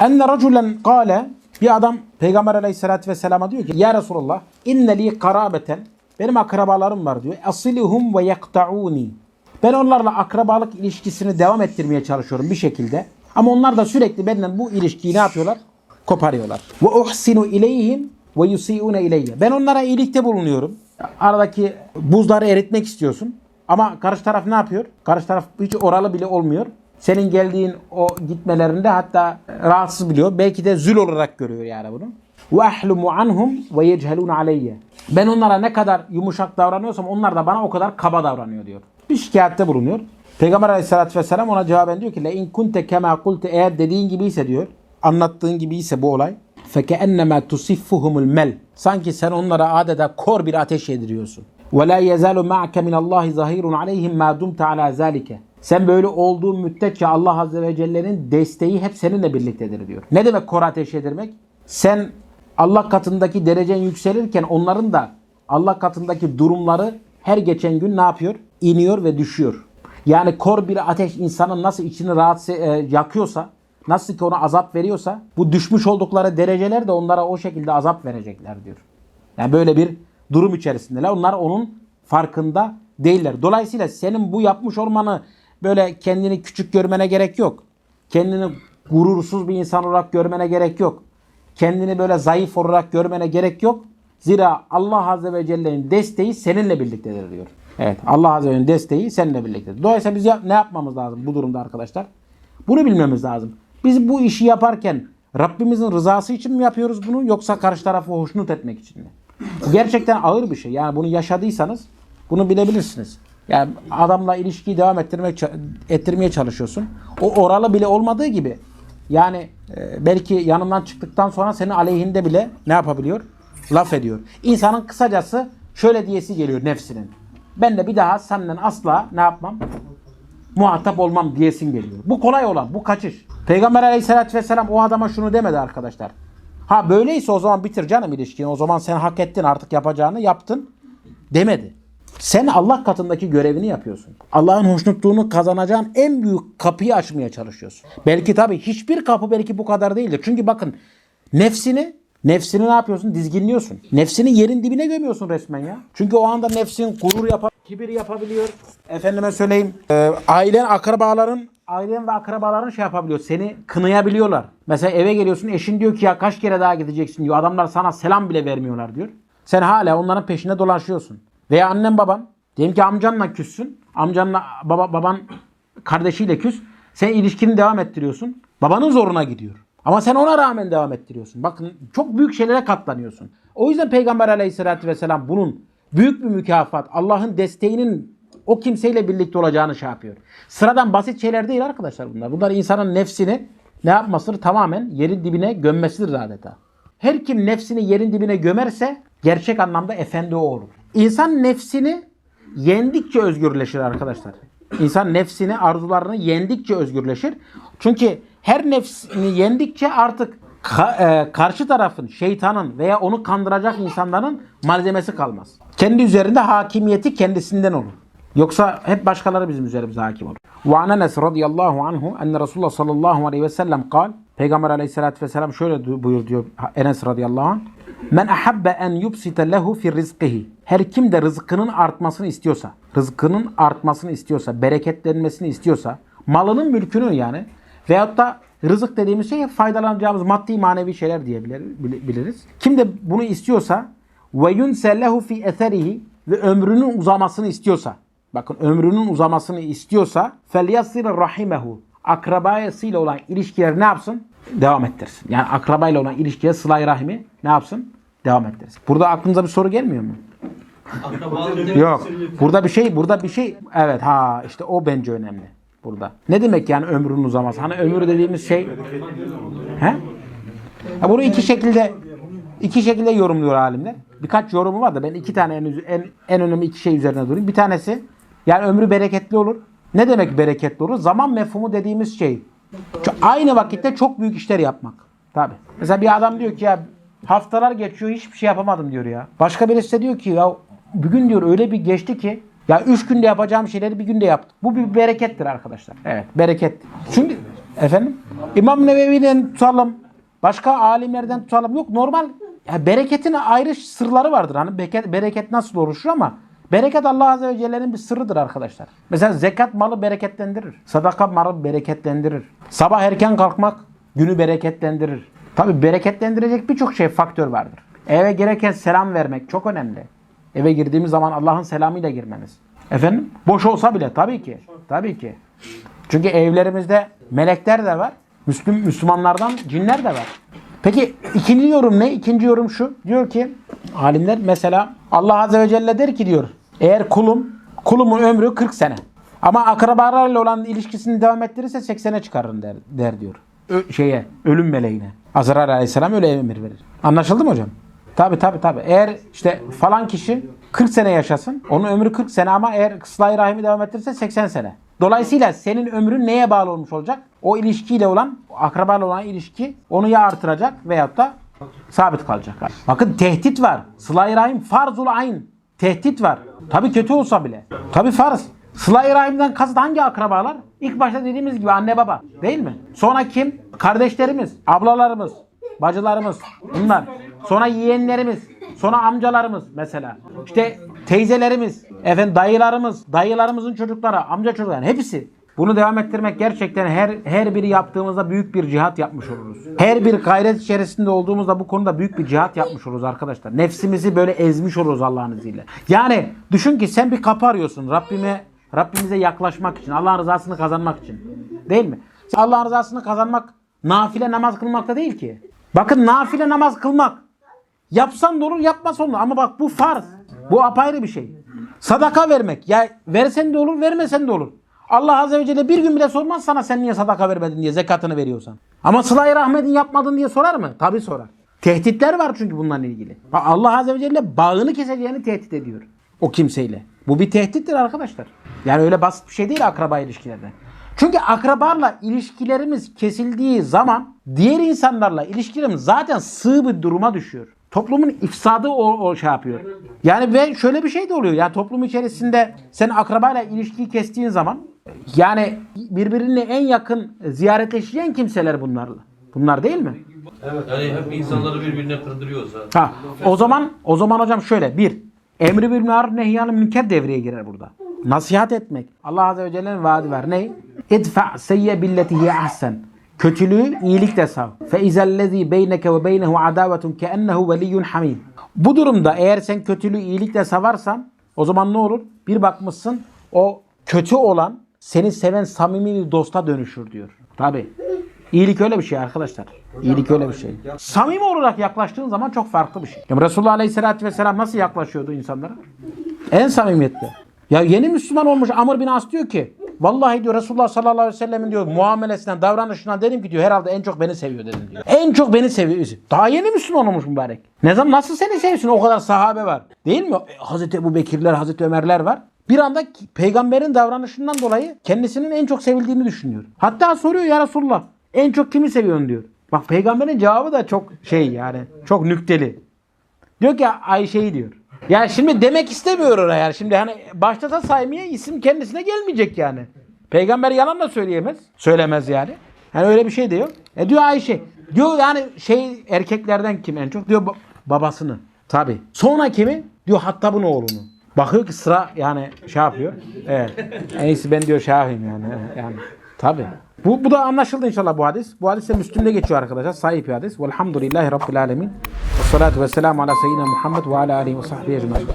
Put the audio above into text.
Enne raculen kâle bir adam Peygamber aleyhissalatü vesselama diyor ki Ya Resulallah inne li karabeten benim akrabalarım var diyor. Asiluhum ve yakta'uni ben onlarla akrabalık ilişkisini devam ettirmeye çalışıyorum bir şekilde. Ama onlar da sürekli benden bu ilişkiyi ne yapıyorlar? Koparıyorlar. Ve uhsinu ileyhim ve yusiune ileyye. Ben onlara iyilikte bulunuyorum. Aradaki buzları eritmek istiyorsun. Ama karşı taraf ne yapıyor? Karşı taraf hiç oralı bile olmuyor. Senin geldiğin o gitmelerinde hatta rahatsız biliyor. Belki de zül olarak görüyor yani bunu. Anhum ve yechelun aleyye. Ben onlara ne kadar yumuşak davranıyorsam onlar da bana o kadar kaba davranıyor diyor. Bir şikayette bulunuyor. Peygamber aleyhissalatü vesselam ona cevaben diyor ki in kunte kema kulte eğer dediğin gibiyse diyor anlattığın gibiyse bu olay fekennema tusiffuhumul mel sanki sen onlara adeta kor bir ateş yediriyorsun. La yezalu ma'ke min Allah zahirun aleyhim ma dumta ala zalike. Sen böyle olduğun müddetçe Allah Azze ve Celle'nin desteği hep seninle birliktedir diyor. Ne demek kor ateş yedirmek? Sen Allah katındaki derecen yükselirken onların da Allah katındaki durumları her geçen gün ne yapıyor? İniyor ve düşüyor. Yani kor bir ateş insanın nasıl içini rahatsız e, yakıyorsa, nasıl ki ona azap veriyorsa bu düşmüş oldukları dereceler de onlara o şekilde azap verecekler diyor. Yani böyle bir durum içerisindeler. Onlar onun farkında değiller. Dolayısıyla senin bu yapmış olmanı böyle kendini küçük görmene gerek yok. Kendini gurursuz bir insan olarak görmene gerek yok. Kendini böyle zayıf olarak görmene gerek yok. Zira Allah Azze ve Celle'nin desteği seninle birliktedir diyor. Evet Allah Azze ve Celle'nin desteği seninle birliktedir. Dolayısıyla biz ne yapmamız lazım bu durumda arkadaşlar? Bunu bilmemiz lazım. Biz bu işi yaparken Rabbimizin rızası için mi yapıyoruz bunu yoksa karşı tarafı hoşnut etmek için mi? Bu gerçekten ağır bir şey. Yani bunu yaşadıysanız bunu bilebilirsiniz. Yani adamla ilişkiyi devam ettirmek ettirmeye çalışıyorsun. O oralı bile olmadığı gibi yani e, belki yanından çıktıktan sonra senin aleyhinde bile ne yapabiliyor? Laf ediyor. İnsanın kısacası şöyle diyesi geliyor nefsinin. Ben de bir daha senden asla ne yapmam? Muhatap olmam diyesin geliyor. Bu kolay olan, bu kaçış. Peygamber aleyhissalatü vesselam o adama şunu demedi arkadaşlar. Ha böyleyse o zaman bitir canım ilişkini. O zaman sen hak ettin artık yapacağını yaptın demedi. Sen Allah katındaki görevini yapıyorsun. Allah'ın hoşnutluğunu kazanacağın en büyük kapıyı açmaya çalışıyorsun. Belki tabii hiçbir kapı belki bu kadar değildir. Çünkü bakın nefsini Nefsini ne yapıyorsun? Dizginliyorsun. Nefsini yerin dibine gömüyorsun resmen ya. Çünkü o anda nefsin gurur yapar, kibir yapabiliyor. Efendime söyleyeyim. E, ailen, akrabaların, ailen ve akrabaların şey yapabiliyor. Seni kınayabiliyorlar. Mesela eve geliyorsun eşin diyor ki ya kaç kere daha gideceksin diyor. Adamlar sana selam bile vermiyorlar diyor. Sen hala onların peşinde dolaşıyorsun. Veya annen baban. Diyelim ki amcanla küssün. Amcanla baba, baban kardeşiyle küs. Sen ilişkini devam ettiriyorsun. Babanın zoruna gidiyor. Ama sen ona rağmen devam ettiriyorsun. Bakın çok büyük şeylere katlanıyorsun. O yüzden Peygamber aleyhissalatü vesselam bunun büyük bir mükafat, Allah'ın desteğinin o kimseyle birlikte olacağını şey yapıyor. Sıradan basit şeyler değil arkadaşlar bunlar. Bunlar insanın nefsini ne yapmasıdır? Tamamen yerin dibine gömmesidir adeta. Her kim nefsini yerin dibine gömerse gerçek anlamda efendi o olur. İnsan nefsini yendikçe özgürleşir arkadaşlar. İnsan nefsini, arzularını yendikçe özgürleşir. Çünkü her nefsini yendikçe artık ka- e, karşı tarafın, şeytanın veya onu kandıracak insanların malzemesi kalmaz. Kendi üzerinde hakimiyeti kendisinden olur. Yoksa hep başkaları bizim üzerimize hakim olur. Ve an Enes radıyallahu anhu enne Resulullah sallallahu aleyhi ve sellem kal. Peygamber aleyhissalatü vesselam şöyle buyur diyor Enes radıyallahu anh. Men ahabbe en yubsite lehu fi rizqihi. Her kim de rızkının artmasını istiyorsa, rızkının artmasını istiyorsa, bereketlenmesini istiyorsa, malının mülkünün yani veyahut da rızık dediğimiz şey faydalanacağımız maddi manevi şeyler diyebiliriz. Kim de bunu istiyorsa ve yunsellehu fi eserihi ve ömrünün uzamasını istiyorsa bakın ömrünün uzamasını istiyorsa felyasir rahimehu akrabayasıyla olan ilişkileri ne yapsın? Devam ettirsin. Yani akrabayla olan ilişkiye sılay rahimi ne yapsın? Devam ettirsin. Burada aklınıza bir soru gelmiyor mu? Yok. Burada bir şey, burada bir şey. Evet ha işte o bence önemli burada. Ne demek yani ömrünün uzaması? Hani ömür dediğimiz şey He? Ha, bunu iki şekilde iki şekilde yorumluyor alimler. Birkaç yorumu var da ben iki tane en, en, en önemli iki şey üzerine durayım. Bir tanesi yani ömrü bereketli olur. Ne demek bereketli olur? Zaman mefhumu dediğimiz şey. Aynı vakitte çok büyük işler yapmak. Tabi. Mesela bir adam diyor ki ya haftalar geçiyor hiçbir şey yapamadım diyor ya. Başka birisi de diyor ki ya bugün diyor öyle bir geçti ki ya üç günde yapacağım şeyleri bir günde yaptım. Bu bir berekettir arkadaşlar. Evet bereket. Çünkü efendim İmam Nevevi'den tutalım. Başka alimlerden tutalım. Yok normal ya bereketin ayrı sırları vardır. Hani bereket, bereket nasıl oluşur ama bereket Allah Azze ve Celle'nin bir sırrıdır arkadaşlar. Mesela zekat malı bereketlendirir. Sadaka malı bereketlendirir. Sabah erken kalkmak günü bereketlendirir. Tabi bereketlendirecek birçok şey faktör vardır. Eve gereken selam vermek çok önemli. Eve girdiğimiz zaman Allah'ın selamıyla girmemiz. Efendim? Boş olsa bile tabii ki. Tabii ki. Çünkü evlerimizde melekler de var. Müslüm, Müslümanlardan cinler de var. Peki ikinci yorum ne? İkinci yorum şu. Diyor ki alimler mesela Allah Azze ve Celle der ki diyor eğer kulum kulumun ömrü 40 sene ama akrabalarıyla olan ilişkisini devam ettirirse 80'e çıkarırım der, der diyor. Ö- şeye ölüm meleğine. Azrail Aleyhisselam öyle emir verir. Anlaşıldı mı hocam? Tabi tabi tabi. Eğer işte falan kişi 40 sene yaşasın. Onun ömrü 40 sene ama eğer kısla rahimi devam ettirirse 80 sene. Dolayısıyla senin ömrün neye bağlı olmuş olacak? O ilişkiyle olan, akrabayla olan ilişki onu ya artıracak veyahut da sabit kalacak. Bakın tehdit var. Sıla-i Rahim farzul ayn. Tehdit var. Tabi kötü olsa bile. Tabi farz. Sıla-i Rahim'den kasıt hangi akrabalar? İlk başta dediğimiz gibi anne baba değil mi? Sonra kim? Kardeşlerimiz, ablalarımız, bacılarımız bunlar. Sonra yeğenlerimiz, sonra amcalarımız mesela. İşte teyzelerimiz, efendim dayılarımız, dayılarımızın çocukları, amca çocukları hepsi. Bunu devam ettirmek gerçekten her her biri yaptığımızda büyük bir cihat yapmış oluruz. Her bir gayret içerisinde olduğumuzda bu konuda büyük bir cihat yapmış oluruz arkadaşlar. Nefsimizi böyle ezmiş oluruz Allah'ın izniyle. Yani düşün ki sen bir kapı arıyorsun Rabbime Rabbimize yaklaşmak için, Allah'ın rızasını kazanmak için. Değil mi? Allah'ın rızasını kazanmak nafile namaz kılmakta değil ki. Bakın nafile namaz kılmak Yapsan da olur, yapmasan da olur. Ama bak bu farz. Bu apayrı bir şey. Sadaka vermek. Ya versen de olur, vermesen de olur. Allah Azze ve Celle bir gün bile sormaz sana sen niye sadaka vermedin diye zekatını veriyorsan. Ama sıla-i rahmetin yapmadın diye sorar mı? Tabii sorar. Tehditler var çünkü bununla ilgili. Allah Azze ve Celle bağını keseceğini tehdit ediyor. O kimseyle. Bu bir tehdittir arkadaşlar. Yani öyle basit bir şey değil akraba ilişkilerde. Çünkü akrabarla ilişkilerimiz kesildiği zaman diğer insanlarla ilişkilerimiz zaten sığ bir duruma düşüyor. Toplumun ifsadı o, o şey yapıyor. Yani ve şöyle bir şey de oluyor. Yani toplum içerisinde sen akrabayla ilişkiyi kestiğin zaman yani birbirine en yakın ziyaretleşeceğin kimseler bunlarla. Bunlar değil mi? Yani hep insanları birbirine kırdırıyorsa. Ha, o zaman o zaman hocam şöyle bir emri bil maruf nehyanı münker devreye girer burada. Nasihat etmek. Allah Azze ve Celle'nin vaadi var. Ne? İdfa seyye billeti hiye ahsen. Kötülüğü iyilikle sav. Fe izellezî beyneke ve beynehu adavetun keennehu veliyyun hamid. Bu durumda eğer sen kötülüğü iyilikle savarsan o zaman ne olur? Bir bakmışsın o kötü olan seni seven samimi bir dosta dönüşür diyor. Tabi. İyilik öyle bir şey arkadaşlar. İyilik öyle bir şey. Samimi olarak yaklaştığın zaman çok farklı bir şey. Ya Resulullah Aleyhisselatü Vesselam nasıl yaklaşıyordu insanlara? En samimiyetle. Ya yeni Müslüman olmuş Amr bin As diyor ki Vallahi diyor Resulullah sallallahu aleyhi ve sellemin diyor muamelesinden, davranışından dedim ki diyor herhalde en çok beni seviyor dedim diyor. En çok beni seviyor. Daha yeni Müslüman olmuş mübarek. Ne zaman nasıl seni sevsin o kadar sahabe var. Değil mi? E, Hazreti Ebu Bekirler, Hazreti Ömerler var. Bir anda peygamberin davranışından dolayı kendisinin en çok sevildiğini düşünüyor. Hatta soruyor ya Resulullah en çok kimi seviyorsun diyor. Bak peygamberin cevabı da çok şey yani çok nükteli. Diyor ki Ayşe'yi diyor. Yani şimdi demek istemiyor oraya yani. Şimdi hani başlasa saymaya isim kendisine gelmeyecek yani. Peygamber yalan da söyleyemez. Söylemez yani. Yani öyle bir şey diyor. E diyor Ayşe. Diyor yani şey erkeklerden kim en çok? Diyor ba- babasını. Tabi. Sonra kimi? Diyor Hattab'ın oğlunu. Bakıyor ki sıra yani şey yapıyor. Evet. En iyisi ben diyor şey yapayım yani. Yani tabi. Bu, bu da anlaşıldı inşallah bu hadis. Bu hadis de Müslüm'de geçiyor arkadaşlar. Sahih bir hadis. Velhamdülillahi Rabbil alemin. Ve salatu ala seyyidina Muhammed ve ala alihi ve sahbihi ecmaîn.